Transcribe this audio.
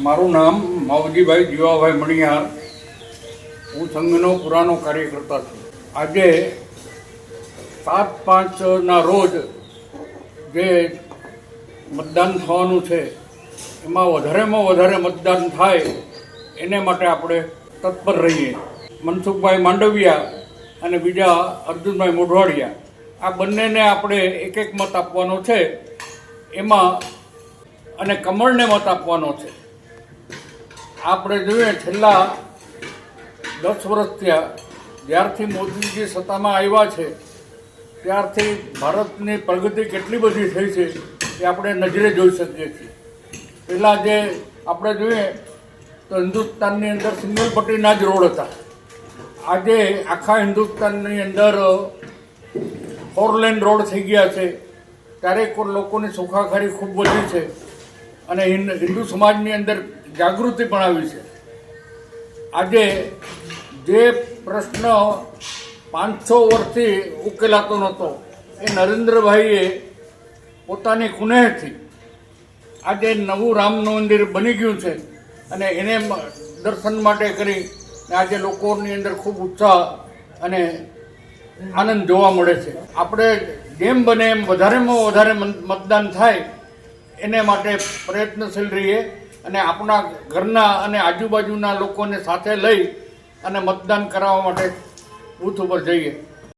મારું નામ માવજીભાઈ જીવાભાઈ મણિયાર. હું સંઘનો પુરાનો કાર્યકર્તા છું. આજે સાત પાંચના રોજ જે મતદાન થવાનું છે, એમાં વધારેમાં વધારે મતદાન થાય, એને માટે આપણે તત્પર રહીએ. મનસુખભાઈ માંડવિયા અને બીજા અર્જુનભાઈ મોઢવાડિયા, આ બંનેને આપણે એક એક મત આપવાનો છે. એમાં અને કમળને મત આપવાનો છે. આપણે જોઈએ છેલ્લા દસ વર્ષ થયા, જ્યારથી મોદીજી સત્તામાં આવ્યા છે, ત્યારથી ભારતની પ્રગતિ કેટલી બધી થઈ છે એ આપણે નજરે જોઈ શકીએ છીએ. પહેલાં જે આપણે જોઈએ તો હિન્દુસ્તાનની અંદર સિંગલ પટ્ટીના જ રોડ હતા. આજે આખા હિન્દુસ્તાનની અંદર ફોર લેન રોડ થઈ ગયા છે. ત્યારે લોકોની સુખાકારી ખૂબ વધી છે. અને હિન્દ- સમાજની અંદર જાગૃતિ પણ આવી છે. આજે જે પ્રશ્ન પાંચસો વર્ષથી ઉકેલાતો નહોતો, એ નરેન્દ્રભાઈએ પોતાની કુનેહથી આજે નવું રામનું મંદિર બની ગયું છે અને એને દર્શન માટે કરી આજે લોકોની અંદર ખૂબ ઉત્સાહ અને આનંદ જોવા મળે છે. આપણે જેમ બને એમ વધારેમાં વધારે મતદાન થાય એને માટે પ્રયત્નશીલ રહીએ અને આપણા ઘરના અને આજુબાજુના લોકોને સાથે લઈ અને મતદાન કરાવવા માટે બૂથ ઉપર જઈએ.